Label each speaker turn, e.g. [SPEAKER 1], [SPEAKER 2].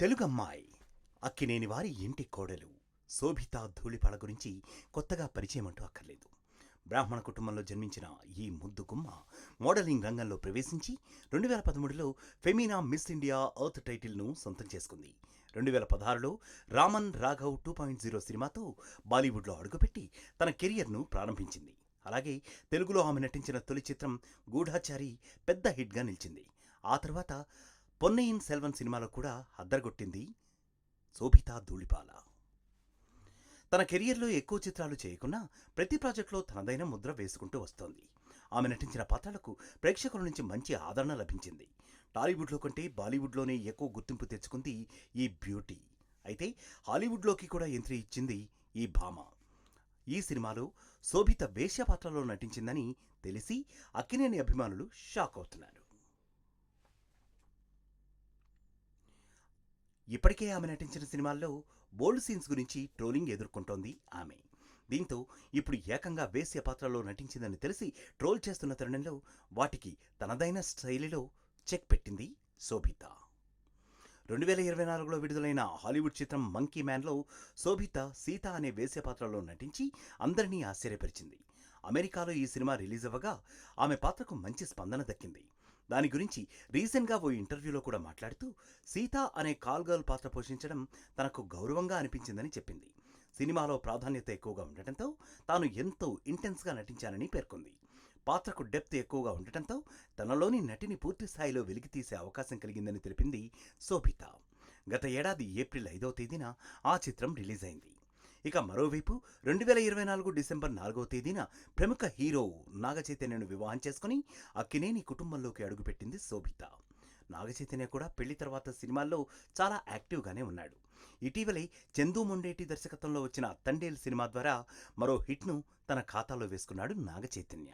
[SPEAKER 1] తెలుగమ్మాయి. అక్కినేని వారి ఇంటి కోడలు. శోభిత ధూళిపాళ గురించి కొత్తగా పరిచయం అంటూ అక్కర్లేదు. బ్రాహ్మణ కుటుంబంలో జన్మించిన ఈ ముద్దు గుమ్మ మోడలింగ్ రంగంలో ప్రవేశించి రెండు వేల పదమూడులో ఫెమినా మిస్ ఇండియా ఎర్త్ టైటిల్ను సొంతం చేసుకుంది. రెండు వేల పదహారులో Raman Raghav two point zero సినిమాతో బాలీవుడ్లో అడుగుపెట్టి తన కెరియర్ను ప్రారంభించింది. అలాగే తెలుగులో ఆమె నటించిన తొలి చిత్రం గూఢాచారి పెద్ద హిట్గా నిలిచింది. ఆ తర్వాత పొన్నయిన్ సెల్వన్ సినిమాలో కూడా అద్దరగొట్టింది శోభితా ధూళిపాల. తన కెరియర్లో ఎక్కువ చిత్రాలు చేయకున్నా ప్రతి ప్రాజెక్టులో తనదైన ముద్ర వేసుకుంటూ వస్తోంది. ఆమె నటించిన పాత్రలకు ప్రేక్షకుల నుంచి మంచి ఆదరణ లభించింది. టాలీవుడ్లో కంటే బాలీవుడ్లోనే ఎక్కువ గుర్తింపు తెచ్చుకుంది ఈ బ్యూటీ. అయితే హాలీవుడ్లోకి కూడా ఎంట్రీ ఇచ్చింది ఈ భామ. ఈ సినిమాలో శోభిత వేశ్య పాత్రలో నటించిందని తెలిసి అక్కినేని అభిమానులు షాక్ అవుతున్నారు. ఇప్పటికే ఆమె నటించిన సినిమాల్లో బోల్డ్ సీన్స్ గురించి ట్రోలింగ్ ఎదుర్కొంటోంది ఆమె. దీంతో ఇప్పుడు ఏకంగా వేశ్య పాత్రలో నటించిందని తెలిసి ట్రోల్ చేస్తున్న తరుణంలో వాటికి తనదైన శైలిలో చెక్ పెట్టింది శోభిత. రెండు వేల ఇరవై నాలుగులో విడుదలైన హాలీవుడ్ చిత్రం మంకీ మ్యాన్లో శోభిత సీత అనే వేశ్య పాత్రలో నటించి అందరినీ ఆశ్చర్యపరిచింది. అమెరికాలో ఈ సినిమా రిలీజ్ అవ్వగా ఆమె పాత్రకు మంచి స్పందన దక్కింది. దాని గురించి రీసెంట్గా ఓ ఇంటర్వ్యూలో కూడా మాట్లాడుతూ సీత అనే కాల్ గర్ల్ పాత్ర పోషించడం తనకు గౌరవంగా అనిపించిందని చెప్పింది. సినిమాలో ప్రాధాన్యత ఎక్కువగా ఉండటంతో తాను ఎంతో ఇంటెన్స్గా నటించానని పేర్కొంది. పాత్రకు డెప్త్ ఎక్కువగా ఉండటంతో తనలోని నటిని పూర్తి స్థాయిలో వెలికితీసే అవకాశం కలిగిందని తెలిపింది శోభిత. గత ఏడాది ఏప్రిల్ ఐదవ తేదీన ఆ చిత్రం రిలీజ్ అయింది ఇక మరోవైపు రెండు వేల ఇరవై నాలుగు డిసెంబర్ నాలుగవ తేదీన ప్రముఖ హీరో నాగచైతన్యను వివాహం చేసుకుని అక్కినేని కుటుంబంలోకి అడుగుపెట్టింది శోభిత. నాగచైతన్య కూడా పెళ్ళి తర్వాత సినిమాల్లో చాలా యాక్టివ్గానే ఉన్నాడు. ఇటీవలే చందు మొండేటి దర్శకత్వంలో వచ్చిన తండేల్ సినిమా ద్వారా మరో హిట్ను తన ఖాతాలో వేసుకున్నాడు నాగచైతన్య.